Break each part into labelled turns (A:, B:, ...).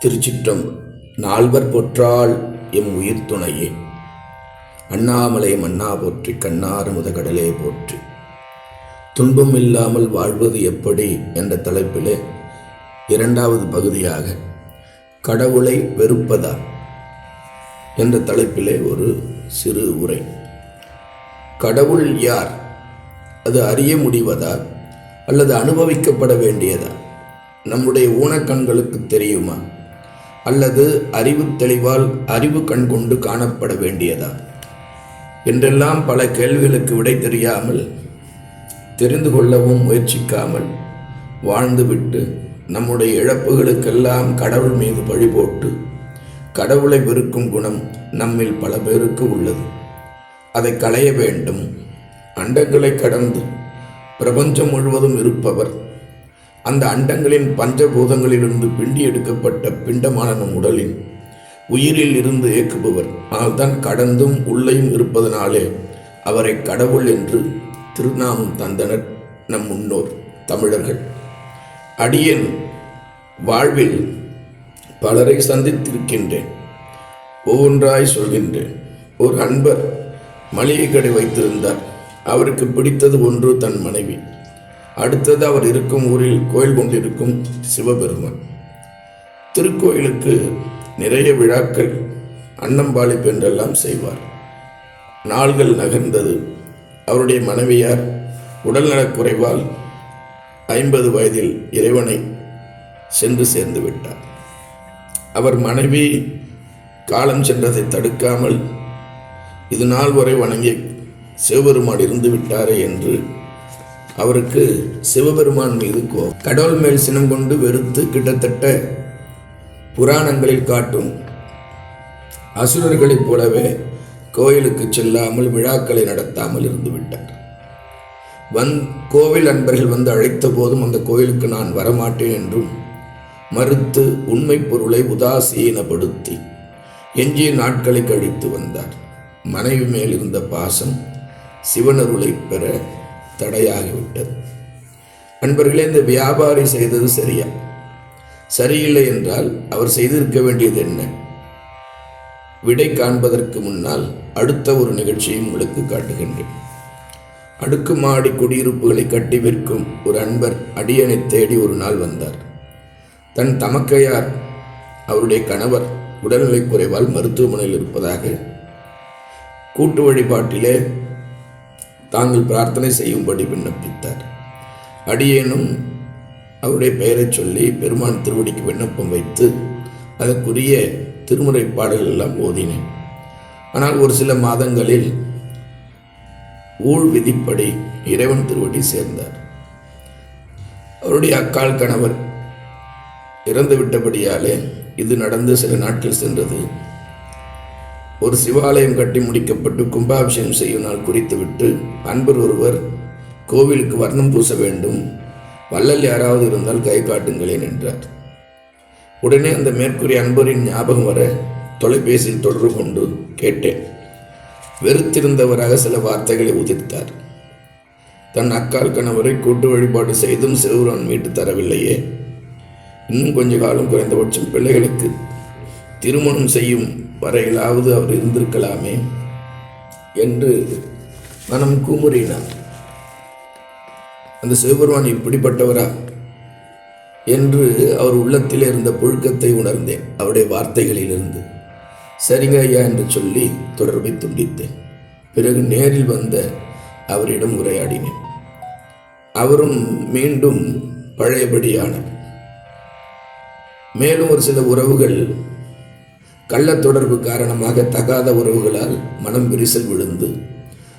A: திருச்சிற்றம் நால்வர் போற்றால் எம் உயிர் துணையே. அண்ணாமலை மன்னா போற்றி கண்ணாறு முதகடலே போற்றி. துன்பம் இல்லாமல் வாழ்வது எப்படி என்ற தலைப்பிலே இரண்டாவது பகுதியாக கடவுளை வெறுப்பதா என்ற தலைப்பிலே ஒரு சிறு உரை. கடவுள் யார்? அது அறிய முடிவதா அல்லது அனுபவிக்கப்பட வேண்டியதா? நம்முடைய ஊனக்கண்களுக்கு தெரியுமா? அல்லது அறிவு தெளிவால் அறிவு கண்கொண்டு காணப்பட வேண்டியதா? என்றெல்லாம் பல கேள்விகளுக்கு விடை தெரியாமல் தெரிந்து கொள்ளவும் முயற்சிக்காமல் வாழ்ந்துவிட்டு நம்முடைய இழப்புகளுக்கெல்லாம் கடவுள் மீது பழி போட்டு கடவுளை வெறுக்கும் குணம் நம்மில் பல பேருக்கு உள்ளது. அதை களைய வேண்டும். அண்டங்களை கடந்து பிரபஞ்சம் முழுவதும் இருப்பவர் அந்த அண்டங்களின் பஞ்சபூதங்களிலிருந்து பிண்டி எடுக்கப்பட்ட பிண்டமான நம் உடலின் உயிரில் இருந்து இயக்குபவர் ஆனால் தான் கடந்தும் உள்ளேயும் இருப்பதனாலே அவரை கடவுள் என்று திருநாமம் தந்தனர் நம் முன்னோர் தமிழர்கள். அடியேன் வாழ்வில் பலரை சந்தித்திருக்கின்றேன். ஒவ்வொன்றாய் சொல்கின்றேன். ஒரு அன்பர் மளிகை கடை வைத்திருந்தார். அவருக்கு பிடித்தது ஒன்று தன் மனைவி. அடுத்தது அவர் இருக்கும் ஊரில் கோயில் கொண்டிருக்கும் சிவபெருமான். திருக்கோயிலுக்கு நிறைய விழாக்கள் அன்னம்பாளிப்பு என்றெல்லாம் செய்வார். நாள்கள் நகர்ந்தது. அவருடைய மனைவியார் உடல்நலக் குறைவால் ஐம்பது வயதில் இறைவனை சென்று சேர்ந்து விட்டார். அவர் மனைவி காலம் சென்றதை தடுக்காமல் இது நாள் வரை வணங்கி சிவபெருமான் இருந்து விட்டாரே என்று அவருக்கு சிவபெருமான் மீது கோபம். கடவுள் மேல் சினம் கொண்டு வெறுத்து கிட்டத்தட்ட புராணங்களில் காட்டும் அசுரர்களைப் போலவே கோயிலுக்கு செல்லாமல் விழாக்களை நடத்தாமல் இருந்து விட்டார் வந் கோவில் அன்பர்கள் வந்து அழைத்த போதும் அந்த கோயிலுக்கு நான் வரமாட்டேன் என்றும் மறுத்து உண்மை பொருளை உதாசீனப்படுத்தி எஞ்சிய நாட்களை கழித்து வந்தார். மனைவி மேல் இருந்த பாசம் சிவனருளை பெற தடையாகிவிட்டது. அன்பர்களே இந்த வியாபாரி செய்தது சரியா? சரியில்லை என்றால் அவர் செய்திருக்க வேண்டியது என்ன? விடை காண்பதற்கு முன்னால் அடுத்த ஒரு நிகழ்ச்சியை உங்களுக்கு காட்டுகின்றேன். அடுக்குமாடி குடியிருப்புகளை கட்டி விற்கும் ஒரு அன்பர் அடியனை தேடி ஒரு நாள் வந்தார். தன் தமக்கையார் அவருடைய கணவர் உடல்நிலை குறைவால் மருத்துவமனையில் இருப்பதாக கூட்டு வழிபாட்டிலே தாங்கள் பிரார்த்தனை செய்யும்படி விண்ணப்பித்தார். அடியேனும் அவருடைய பெயரைச் சொல்லி பெருமான் திருவடிக்கு விண்ணப்பம் வைத்து அதற்குரிய திருமுறை பாடல்கள் எல்லாம் ஓதினேன். ஆனால் ஒரு சில மாதங்களில் ஊழ் விதிப்படி இறைவன் திருவடி சேர்ந்தார். அவருடைய அக்கால் கணவர் இறந்து விட்டபடியாலே இது நடந்து சில நாட்கள் சென்றது. ஒரு சிவாலயம் கட்டி முடிக்கப்பட்டு கும்பாபிஷேகம் செய்யும் நாள் குறித்துவிட்டு அன்பர் ஒருவர் கோவிலுக்கு வர்ணம் பூச வேண்டும். வள்ளல் யாராவது இருந்தால் கை காட்டுங்களேன் என்றார். உடனே அந்த மேற்கூறிய அன்பரின் ஞாபகம் வர தொலைபேசியில் தொடர்பு கொண்டு கேட்டேன். வெறுத்திருந்தவராக சில வார்த்தைகளை உதிர்த்தார். தன் அக்கால் கணவரை கூட்டு வழிபாடு செய்தும் சிவபுரான் மீட்டு தரவில்லையே. இன்னும் கொஞ்ச காலம் குறைந்தபட்சம் பிள்ளைகளுக்கு திருமணம் செய்யும் வரையிலாவது அவர் இருந்திருக்கலாமே என்று மனம் கூமுறினார் அந்த சிவபெருமான் இப்படிப்பட்டவரா என்று அவர் உள்ளத்தில் இருந்த புழுக்கத்தை உணர்ந்தேன். அவருடைய வார்த்தைகளிலிருந்து சரிங்க ஐயா என்று சொல்லி தொடர்பை துண்டித்தேன். பிறகு நேரில் வந்த அவரிடம் உரையாடினேன். அவரும் மீண்டும் பழையபடியானார் மேலும் ஒரு சில உறவுகள் கள்ள தொடர்பு காரணமாக தகாத உறவுகளால் மனம் விரிசல் விழுந்து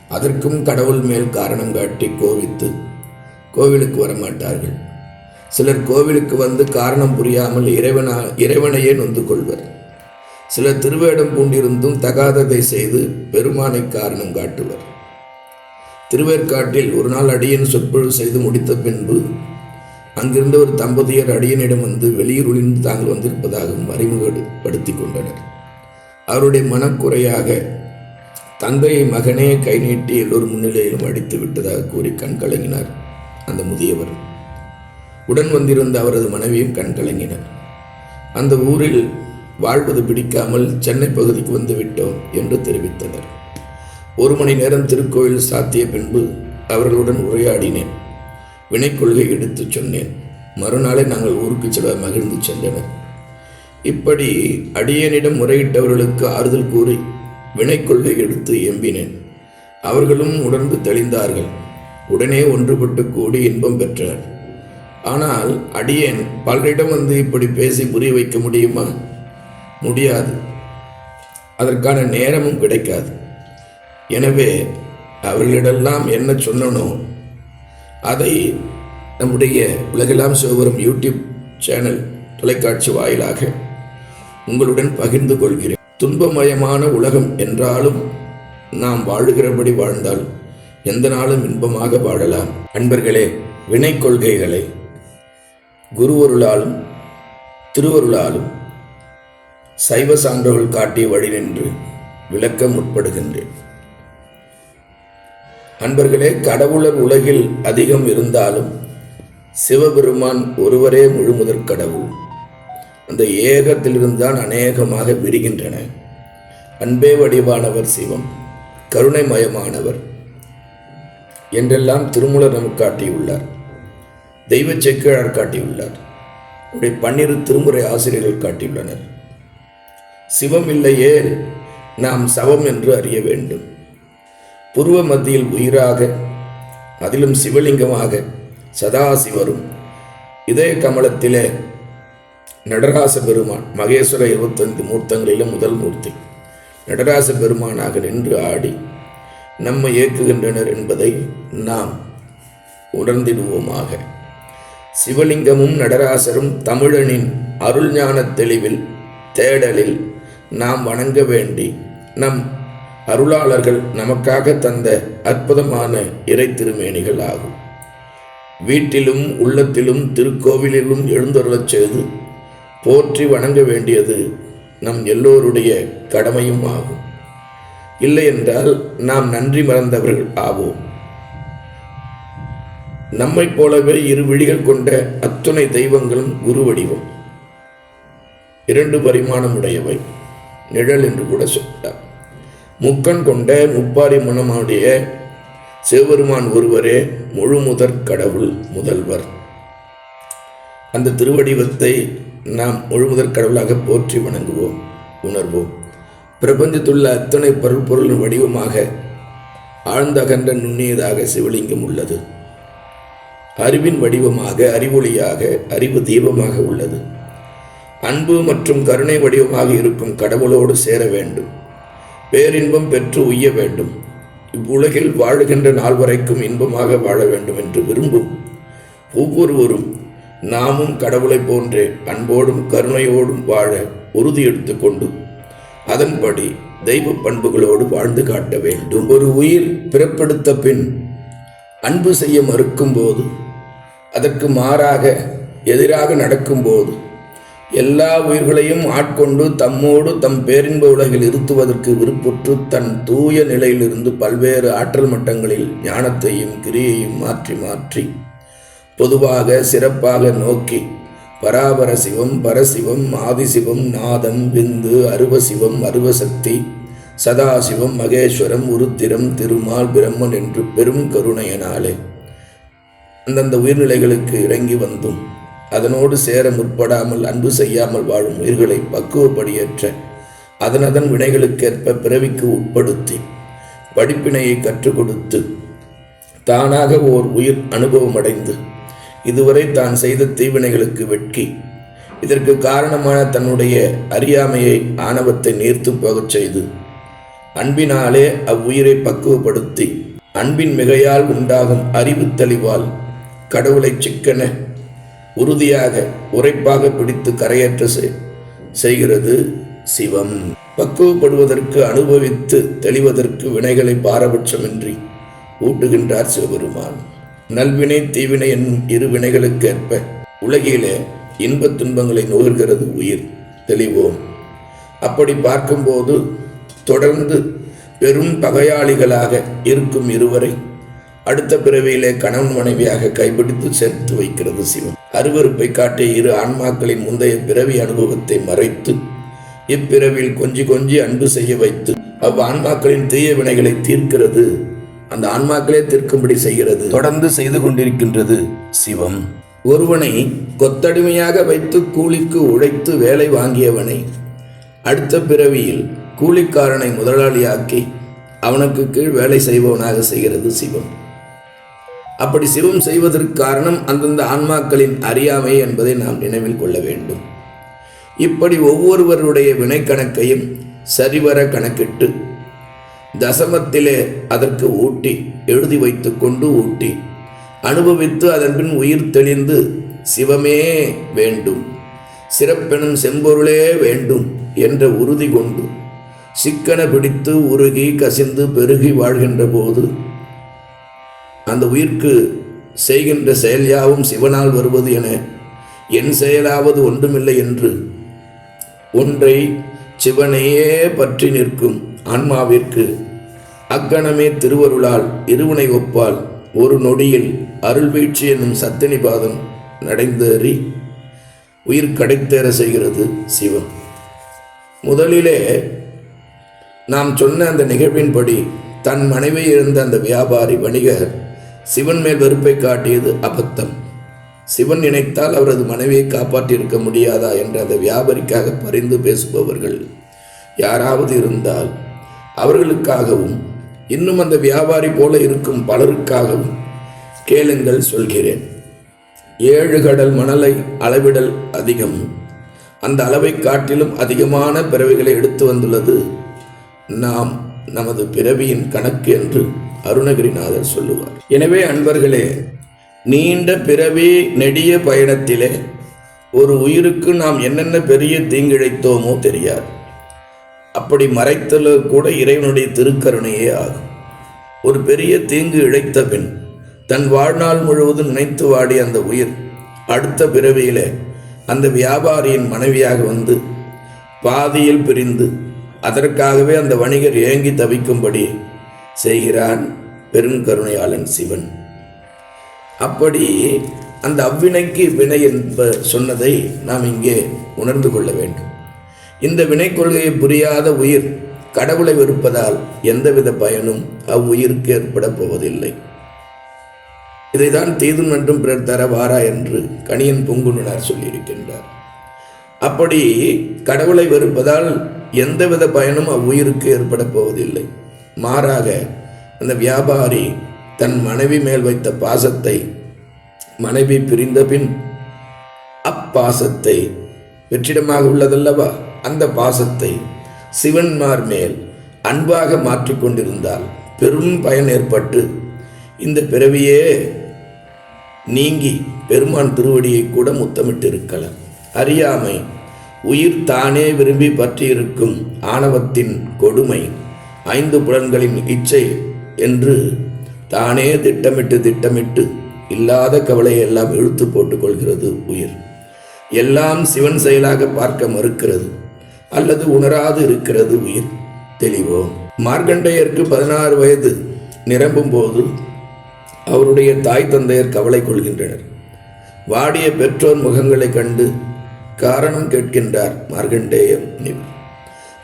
A: அதற்கும் கடவுள் மேல் காரணம் காட்டி கோவித்து கோவிலுக்கு வரமாட்டார்கள். சிலர் கோவிலுக்கு வந்து காரணம் புரியாமல் இறைவனா இறைவனையே நொந்து கொள்வர். சிலர் திருவேடம் பூண்டிருந்தும் தகாததை செய்து பெருமானை காரணம் காட்டுவர். திருவேற்காட்டில் ஒரு நாள் அடியின் சொற்பொழிவு செய்து முடித்த பின்பு அங்கிருந்த ஒரு தம்பதியர் அடியனிடம் வந்து வெளியூரிலிருந்து தாங்கள் வந்திருப்பதாகவும் அறிமுகப்படுத்தி கொண்டனர். அவருடைய மனக்குறையாக தந்தையை மகனே கை நீட்டி எல்லோர் முன்னிலையிலும் அடித்து விட்டதாக கூறி கண் கலங்கினார் அந்த முதியவர். உடன் வந்திருந்த அவரது மனைவியும் கண் கலங்கினர். அந்த ஊரில் வாழ்வது பிடிக்காமல் சென்னை பகுதிக்கு வந்து விட்டோம் என்று தெரிவித்தனர். ஒரு மணி நேரம் திருக்கோயில் சாத்திய பின்பு அவர்களுடன் உரையாடினேன். வினை கொள்கை எடுத்துச் சொன்னேன். மறுநாளே நாங்கள் ஊருக்கு செல்ல மகிழ்ந்து சென்றனர். இப்படி அடியனிடம் முறையிட்டவர்களுக்கு ஆறுதல் கூறி வினை கொள்கை எடுத்து எம்பினேன். அவர்களும் உணர்ந்து தெளிந்தார்கள். உடனே ஒன்றுபட்டு கூடி இன்பம் பெற்றனர். ஆனால் அடியேன் பலரிடம் வந்து இப்படி பேசி புரிய வைக்க முடியுமா? முடியாது. அதற்கான நேரமும் கிடைக்காது. எனவே அவர்களிடெல்லாம் என்ன சொன்னனோ அதை நம்முடைய உலகெல்லாம் சிவபுரம் யூடியூப் சேனல் தொலைக்காட்சி வாயிலாக உங்களுடன் பகிர்ந்து கொள்கிறேன். துன்பமயமான உலகம் என்றாலும் நாம் வாழுகிறபடி வாழ்ந்தால் எந்த நாளும் இன்பமாக வாழலாம். அன்பர்களே வினை கொள்கைகளை குருவருளாலும் திருவருளாலும் சைவ சான்றோர்கள் காட்டிய வழி நின்று விளக்க முற்படுகின்றேன். அன்பர்களே கடவுளர் உலகில் அதிகம் இருந்தாலும் சிவபெருமான் ஒருவரே முழுமுதற் கடவுள். அந்த ஏகத்திலிருந்தான் அநேகமாக விரிகின்றன. அன்பே வடிவானவர் சிவம் கருணைமயமானவர் என்றெல்லாம் திருமூலர் நமக்கு காட்டியுள்ளார். தெய்வ செக்கிழார் காட்டியுள்ளார். அப்படி பன்னிரு திருமுறை ஆசிரியர்கள் காட்டியுள்ளனர். சிவம் இல்லையே நாம் சவம் என்று அறிய வேண்டும். புருவ மத்தியில் உயிராக அதிலும் சிவலிங்கமாக சதாசிவரும் இதய கமலத்திலே நடராச பெருமான் மகேஸ்வர இருபத்தைந்து மூர்த்தங்களிலும் முதல் மூர்த்தி. நடராச பெருமானாக நின்று ஆடி நம்மை இயக்குகின்றனர் என்பதை நாம் உணர்ந்திடுவோமாக. சிவலிங்கமும் நடராசரும் தமிழனின் அருள்ஞான தெளிவில் தேடலில் நாம் வணங்க வேண்டி நம் அருளாளர்கள் நமக்காக தந்த அற்புதமான இறை திருமேனிகள் ஆகும். வீட்டிலும் உள்ளத்திலும் திருக்கோவிலிலும் எழுந்தருளச் செய்து போற்றி வணங்க வேண்டியது நம் எல்லோருடைய கடமையும் ஆகும். இல்லையென்றால் நாம் நன்றி மறந்தவர்கள் ஆவோம். நம்மைப் போலவே இரு விழிகள் கொண்ட அத்துணை தெய்வங்களும் குரு வடிவம். இரண்டு பரிமாணம் உடையவை நிழல் என்று கூட சொல்கிறார் முக்கண் கொண்ட முப்பாரி மனமுடைய சிவபெருமான் ஒருவரே முழு முதற் கடவுள் முதல்வர். அந்த திருவடிவத்தை நாம் முழுமுதற் கடவுளாக போற்றி வணங்குவோம் உணர்வோம். பிரபஞ்சத்துள்ள அத்தனை பருப்பொருளின் வடிவமாக ஆழ்ந்த அகன்ற நுண்ணியதாக சிவலிங்கம் உள்ளது. அறிவின் வடிவமாக அறிவொளியாக அறிவு தீபமாக உள்ளது. அன்பு மற்றும் கருணை வடிவமாக இருக்கும் கடவுளோடு சேர வேண்டும். பேரின்பம் பெற்று உய்ய வேண்டும். இவ்வுலகில் வாழுகின்ற நாள் வரைக்கும் இன்பமாக வாழ வேண்டும் என்று விரும்பும். ஒவ்வொருவரும் நாமும் கடவுளைப் போன்றே அன்போடும் கருணையோடும் வாழ உறுதி எடுத்துக்கொண்டு அதன்படி தெய்வ பண்புகளோடு வாழ்ந்து காட்ட வேண்டும். ஒரு உயிர் பிறப்பெடுத்த பின் அன்பு செய்ய மறுக்கும் போது அதற்கு மாறாக எதிராக நடக்கும்போது எல்லா உயிர்களையும் ஆட்கொண்டு தம்மோடு தம் பேரின்ப உலகில் இருத்துவதற்கு விருப்புற்று தன் தூய நிலையிலிருந்து பல்வேறு ஆற்றல் மட்டங்களில் ஞானத்தையும் கிரியையும் மாற்றி மாற்றி பொதுவாக சிறப்பாக நோக்கி பராபர சிவம் பரசிவம் ஆதிசிவம் நாதம் விந்து அருவசிவம் அருவசக்தி சதாசிவம் மகேஸ்வரம் உருத்திரம் திருமால் பிரம்மன் என்று பெரும் கருணையனாலே அந்தந்த உயிர்நிலைகளுக்கு இறங்கி வந்தும் அதனோடு சேர முற்படாமல் அன்பு செய்யாமல் வாழும் உயிர்களை பக்குவப்படியேற்ற அதனதன் வினைகளுக்கேற்ப பிறவிக்கு உட்படுத்தி படிப்பினையை கற்றுக் கொடுத்து தானாக ஓர் உயிர் அனுபவம் அடைந்து இதுவரை தான் செய்த தீவினைகளுக்கு வெட்கி இதற்கு காரணமான தன்னுடைய அறியாமையை ஆணவத்தை நீர்த்து போகச் செய்து அன்பினாலே அவ்வுயிரை பக்குவப்படுத்தி அன்பின் மிகையால் உண்டாகும் அறிவு தெளிவால் கடவுளை சிக்கன உறுதியாக உரைப்பாக பிடித்து கரையேற்ற செய்கிறது சிவம். பக்குவப்படுவதற்கு அனுபவித்து தெளிவதற்கு வினைகளை பாரபட்சமின்றி ஊட்டுகின்றார் சிவபெருமான். நல்வினை தீவினை என்னும் இரு வினைகளுக்கேற்ப உலகிலே இன்பத் துன்பங்களை நுகர்கிறது உயிர். தெளிவோம். அப்படி பார்க்கும்போது தொடர்ந்து பெரும் பகையாளிகளாக இருக்கும் இருவரை அடுத்த பிறவியிலே கணவன் மனைவியாக கைப்பிடித்து சேர்த்து வைக்கிறது சிவம். அருவருப்பை காட்டிய இரு ஆன்மாக்களின் முந்தைய பிறவி அனுபவத்தை மறைத்து இப்பிறவியில் கொஞ்சி கொஞ்சி அன்பு செய்ய வைத்து அவ் ஆன்மாக்களின் தீய வினைகளை தீர்க்கிறது. அந்த ஆன்மாக்களே தீர்க்கும்படி செய்கிறது. தொடர்ந்து செய்து கொண்டிருக்கின்றது சிவம். ஒருவனை கொத்தடிமையாக வைத்து கூலிக்கு உழைத்து வேலை வாங்கியவனை அடுத்த பிறவியில் கூலிக்காரனை முதலாளியாக்கி அவனுக்கு கீழ் வேலை செய்பவனாக செய்கிறது சிவம். அப்படி சிவம் செய்வதற்கு காரணம் அந்தந்த ஆன்மாக்களின் அறியாமை என்பதை நாம் நினைவில் கொள்ள வேண்டும். இப்படி ஒவ்வொருவருடைய வினைக்கணக்கையும் சரிவர கணக்கிட்டு தசமத்திலே அதற்கு ஊட்டி எழுதி வைத்து கொண்டு ஊட்டி அனுபவித்து அதன்பின் உயிர் தெளிந்து சிவமே வேண்டும் சிறப்பெனும் செம்பொருளே வேண்டும் என்ற உறுதி கொண்டு சிக்கன பிடித்து உருகி கசிந்து பெருகி வாழ்கின்ற போது அந்த உயிர்க்கு செய்கின்ற செயல் யாவும் சிவனால் வருவது என என் செயலாவது ஒன்றுமில்லை என்று ஒன்றை சிவனையே பற்றி நிற்கும் ஆன்மாவிற்கு அக்கணமே திருவருளால் இருவனை ஒப்பால் ஒரு நொடியில் அருள் வீழ்ச்சி என்னும் சத்தினி பாதம் நடைந்தேறி உயிர் கடைத்தேற செய்கிறது சிவம். முதலிலே நாம் சொன்ன அந்த நிகழ்வின்படி தன் மனைவி இருந்த அந்த வியாபாரி வணிகர் சிவன் மேல் வெறுப்பை காட்டியது அபத்தம். சிவன் நினைத்தால் அவரது மனைவியை காப்பாற்றியிருக்க முடியாதா என்று அந்த வியாபாரிக்காக பரிந்து பேசுபவர்கள் யாராவது இருந்தால் அவர்களுக்காகவும் இன்னும் அந்த வியாபாரி போல இருக்கும் பலருக்காகவும் கேளுங்கள் சொல்கிறேன். ஏழு கடல் மணலை அளவிடல் அதிகம். அந்த அளவை காட்டிலும் அதிகமான பிறவைகளை எடுத்து வந்துள்ளது நாம். நமது பிறவியின் கணக்கு என்று அருணகிரிநாதர் சொல்லுவார். எனவே அன்பர்களே நீண்ட பிறவி நெடிய பயணத்திலே ஒரு உயிருக்கு நாம் என்னென்ன பெரிய தீங்கிழைத்தோமோ தெரியாது. அப்படி மறைத்தல கூட இறைவனுடைய திருக்கருணையே ஆகும். ஒரு பெரிய தீங்கு இழைத்த பின் தன் வாழ்நாள் முழுவதும் நினைத்து வாடி அந்த உயிர் அடுத்த பிறவியிலே அந்த வியாபாரியின் மனைவியாக வந்து பாதியில் பிரிந்து அதற்காகவே அந்த வணிகர் ஏங்கி தவிக்கும்படி செய்கிறான் பெருங்கருணையாளன் சிவன். அப்படி அந்த அவ்வினைக்கு வினை என்ப சொன்னதை நாம் இங்கே உணர்ந்து கொள்ள வேண்டும். இந்த வினை கொள்கையை புரியாத உயிர் கடவுளை வெறுப்பதால் எந்தவித பயனும் அவ்வுயிருக்கு ஏற்பட போவதில்லை. இதைதான் தீதும் நன்றும் பிறர் தரவாரா என்று கணியன் பொங்குனார் சொல்லியிருக்கின்றார். அப்படி கடவுளை வெறுப்பதால் எந்தவித பயனும் அவ்வுயிருக்கு ஏற்பட போவதில்லை. மாறாக அந்த வியாபாரி தன் மனைவி மேல் வைத்த பாசத்தை மனைவி பிரிந்த பின் அப்பாசத்தை வெற்றிடமாக உள்ளதல்லவா? அந்த பாசத்தை சிவன்மார் மேல் அன்பாக மாற்றிக்கொண்டிருந்தால் பெரும் பயன் ஏற்பட்டு இந்த பிறவியே நீங்கி பெருமான் திருவடியை கூட முத்தமிட்டு இருக்கலாம் அறியாமை உயிர் தானே விரும்பி பற்றியிருக்கும் ஆணவத்தின் கொடுமை ஐந்து புலன்களின் இச்சை என்று தானே திட்டமிட்டு திட்டமிட்டு இல்லாத கவலையை எல்லாம் இழுத்து போட்டுக்கொள்கிறது உயிர். எல்லாம் சிவன் செயலாக பார்க்க மறுக்கிறது அல்லது உணராது இருக்கிறது உயிர். தெளிவோ? மார்க்கண்டையருக்கு பதினாறு வயது நிரம்பும் போது அவருடைய தாய் தந்தையர் கவலை கொள்கின்றனர். வாடிய பெற்றோர் முகங்களை கண்டு காரணம் கேட்கின்றார் மார்கண்டேய முனிவர்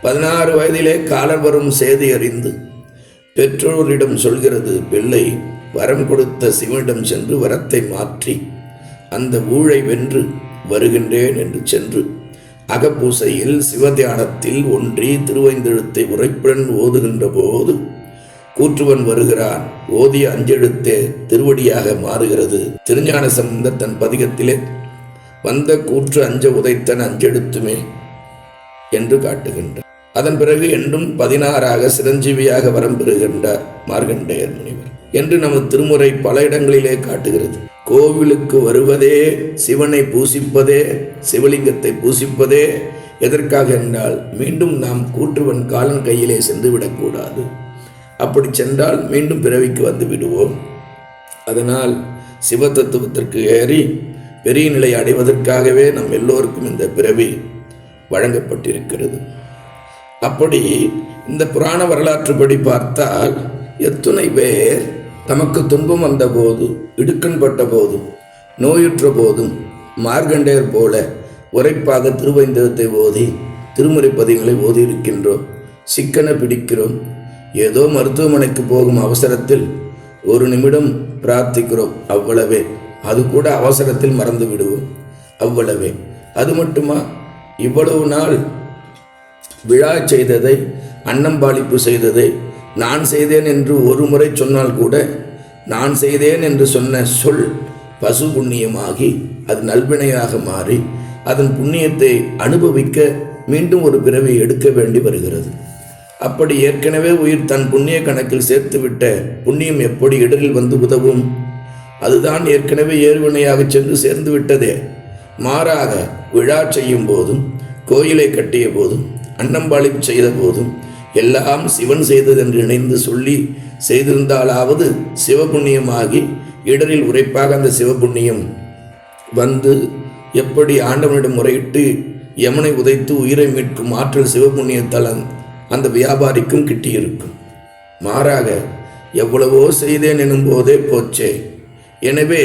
A: பதினாறு வயதிலே காலர் வரும் செய்தி அறிந்து பெற்றோரிடம் சொல்கிறது பிள்ளை வரம் கொடுத்த சிவனிடம் சென்று வரத்தை மாற்றி அந்த ஊழை வென்று வருகின்றேன் என்று சென்று அகப்பூசையில் சிவதியானத்தில் ஒன்றி திருவைந்தெழுத்தை உரைப்புடன் ஓதுகின்ற போது கூற்றுவன் வருகிறான் ஓதிய அஞ்செழுத்தே திருவடியாக மாறுகிறது. திருஞான சம்பந்தர் தன் பதிகத்திலே வந்த கூற்று அஞ்ச உதைத்தன் அஞ்செடுத்துமே என்று காட்டுகின்றார். அதன் பிறகு என்றும் பதினாறாக சிரஞ்சீவியாக வரம் பெறுகின்றார் மார்கண்டேயர் முனிவர் என்று நமது திருமுறை பல இடங்களிலே காட்டுகிறது. கோவிலுக்கு வருவதே சிவனை பூசிப்பதே சிவலிங்கத்தை பூசிப்பதே எதற்காக என்றால் மீண்டும் நாம் கூற்றுவன் காலன் கையிலே சென்றுவிடக்கூடாது அப்படி சென்றால் மீண்டும் பிறவிக்கு வந்து விடுவோம். அதனால் சிவ தத்துவத்திற்கு ஏறி பெரிய நிலை அடைவதற்காகவே நம் எல்லோருக்கும் இந்த பிறவி வழங்கப்பட்டிருக்கிறது. அப்படி இந்த புராண வரலாற்றுப்படி பார்த்தால் எத்துணை பேர் தமக்கு துன்பம் வந்த போது இடுக்கண்பட்ட போதும் நோயுற்ற போதும் மார்க்கண்டேயர் போல உரைப்பாக திருவைந்தகத்தை ஓதி திருமுறை பதிகளை ஓதி இருக்கின்றோம் சிக்கன பிடிக்கிறோம் ஏதோ மருத்துவமனைக்கு போகும் அவசரத்தில் ஒரு நிமிடம் பிரார்த்திக்கிறோம் அவ்வளவே. அது கூட அவசரத்தில் மறந்து விடுவோம். அவ்வளவே. அது மட்டுமா? இவ்வளவு நாள் விழா செய்ததை அன்னம்பாளிப்பு செய்ததை நான் செய்தேன் என்று ஒரு முறை சொன்னால் கூட நான் செய்தேன் என்று சொன்ன சொல் பசு புண்ணியமாகி அது நல்வினையாக மாறி அதன் புண்ணியத்தை அனுபவிக்க மீண்டும் ஒரு பிறவி எடுக்க வேண்டி வருகிறது. அப்படி ஏற்கனவே உயிர் தன் புண்ணிய கணக்கில் சேர்த்துவிட்ட புண்ணியம் எப்படி இடரில் வந்து உதவும்? அதுதான் ஏற்கனவே ஏர்வினையாக சென்று சேர்ந்து விட்டதே. மாறாக விழா செய்யும் போதும் கோயிலை கட்டிய போதும் அன்னம்பாளிப்பு செய்த போதும் எல்லாம் சிவன் செய்ததென்று நினைந்து சொல்லி செய்திருந்தாலாவது சிவபுண்ணியமாகி இடரில் உரைப்பாக அந்த சிவபுண்ணியம் வந்து எப்படி ஆண்டவனிடம் முறையிட்டு யமனை உதைத்து உயிரை மீட்கும் ஆற்றல் சிவபுண்ணியத்தால் அந்த- அந்த வியாபாரிக்கும் கிட்டியிருக்கும். மாறாக எவ்வளவோ செய்தேன் எனும் போதே போச்சே. எனவே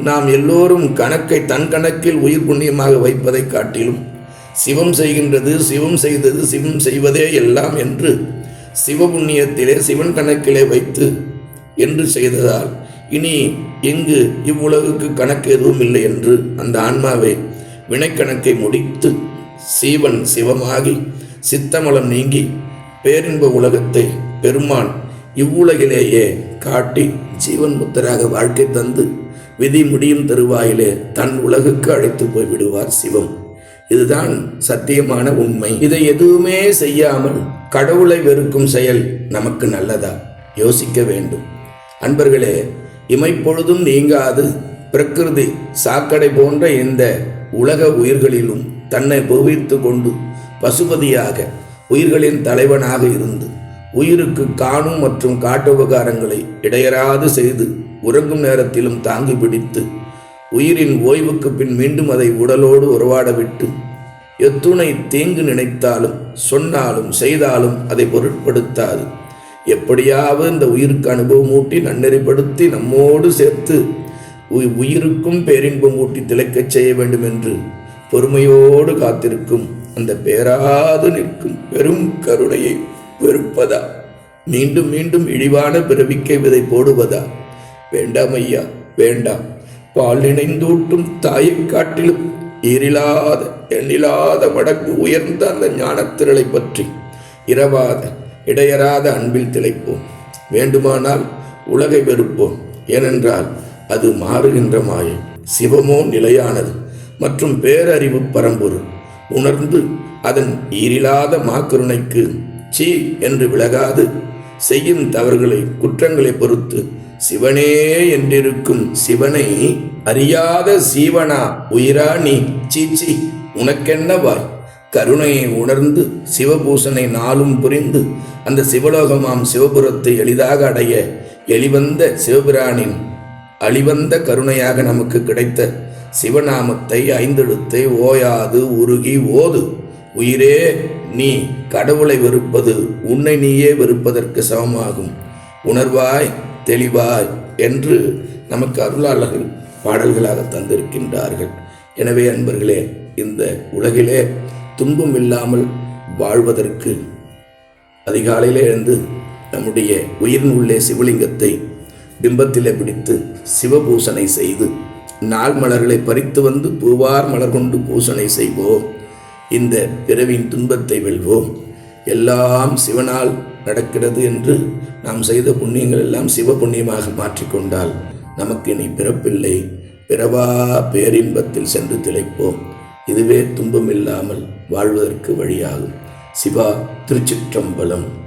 A: நாம் எல்லோரும் கணக்கை தன் கணக்கில் உயிர் புண்ணியமாக வைப்பதை காட்டிலும் சிவம் செய்கின்றது சிவம் செய்தது சிவம் செய்வதே எல்லாம் என்று சிவபுண்ணியத்திலே சிவன் கணக்கிலே வைத்து என்று செய்ததால் இனி எங்கு இவ்வுலகுக்கு கணக்கு எதுவும் இல்லை என்று அந்த ஆன்மாவை வினைக்கணக்கை முடித்து சீவன் சிவமாகி சித்தமலம் நீங்கி பேரின்ப உலகத்தை பெருமான் இவ்வுலகிலேயே காட்டி ஜீவன் முத்தராக வாழ்க்கை தந்து விதி முடியும் தருவாயிலே தன் உலகுக்கு அழைத்து போய் விடுவார் சிவம். இதுதான் சத்தியமான உண்மை. இதை எதுவுமே செய்யாமல் கடவுளை வெறுக்கும் செயல் நமக்கு நல்லதா? யோசிக்க வேண்டும். அன்பர்களே இமைப்பொழுதும் நீங்காது. பிரகிருதி சாக்கடை போன்ற இந்த உலக உயிர்களிலும் தன்னை புவித்து கொண்டு பசுபதியாக உயிர்களின் தலைவனாக இருந்து உயிருக்கு காணும் மற்றும் காட்டு உபகாரங்களை இடையராது செய்து உறங்கும் நேரத்திலும் தாங்கி பிடித்து உயிரின் ஓய்வுக்கு பின் மீண்டும் அதை உடலோடு உறவாட விட்டு எத்துணை தீங்கு நினைத்தாலும் சொன்னாலும் செய்தாலும் அதை பொருட்படுத்தாது. எப்படியாவது இந்த உயிருக்கு அனுபவம் ஊட்டி நன்னெறிப்படுத்தி நம்மோடு சேர்த்து உயிருக்கும் பேரின்பம் ஊட்டி திளைக்கச் செய்ய வேண்டும் என்று பொறுமையோடு காத்திருக்கும் அந்த பேராது நிற்கும் பெரும் கருணையை வெறுப்பதா? மீண்டும் மீண்டும் இழிவான பிறவிக்கை விதை போடுவதா? வேண்டாம் ஐயா வேண்டாம். பால் நினைந்தூட்டும் தாயைக் காட்டிலும் ஈரில்லாத எண்ணிலாத மடங்கு உயர்ந்த அந்த ஞானத்திரளை பற்றி இரவாத இடையறாத அன்பில் திளைப்போம். வேண்டுமானால் உலகை வெறுப்போம். ஏனென்றால் அது மாறுகின்ற மாயை. சிவமோ நிலையானது மற்றும் பேரறிவு பரம்பொருள். உணர்ந்து அதன் ஈரில்லாத மாக்கருணைக்கு சீ என்று விலகாது. செய்யும் தவறுகளை குற்றங்களை பொறுத்து சிவனே என்றிருக்கும் சிவனை அறியாத சீவனா உயிரா நீ? சீச்சி உனக்கென்ன வாய்? கருணையை உணர்ந்து சிவபூசனை நாளும் புரிந்து அந்த சிவலோகமாம் சிவபுரத்தை எளிதாக அடைய எளிவந்த சிவபிரானின் அழிவந்த கருணையாக நமக்கு கிடைத்த சிவநாமத்தை ஐந்தெழுத்தை ஓயாது உருகி ஓது. உயிரே நீ கடவுளை வெறுப்பது உன்னை நீயே வெறுப்பதற்கு சமமாகும். உணர்வாய் தெளிவாய் என்று நமக்கு அருளாளர்கள் பாடல்களாக தந்திருக்கின்றார்கள். எனவே அன்பர்களே இந்த உலகிலே துன்பம் இல்லாமல் வாழ்வதற்கு அதிகாலையிலே எழுந்து நம்முடைய உயிரின் உள்ளே சிவலிங்கத்தை பிம்பத்திலே பிடித்து சிவபூசனை செய்து நாள் மலர்களை பறித்து வந்து பூவார் மலர் கொண்டு பூசனை செய்வோம். இந்த பிறவின் துன்பத்தை வெல்வோம். எல்லாம் சிவனால் நடக்கிறது என்று நாம் செய்த புண்ணியங்கள் எல்லாம் சிவ புண்ணியமாக மாற்றிக்கொண்டால் நமக்கு இனி பிறப்பில்லை. பிறவா பேரின்பத்தில் சென்று திளைப்போம். இதுவே துன்பமில்லாமல் வாழ்வதற்கு வழியாகும். சிவா திருச்சிற்றம்பலம்.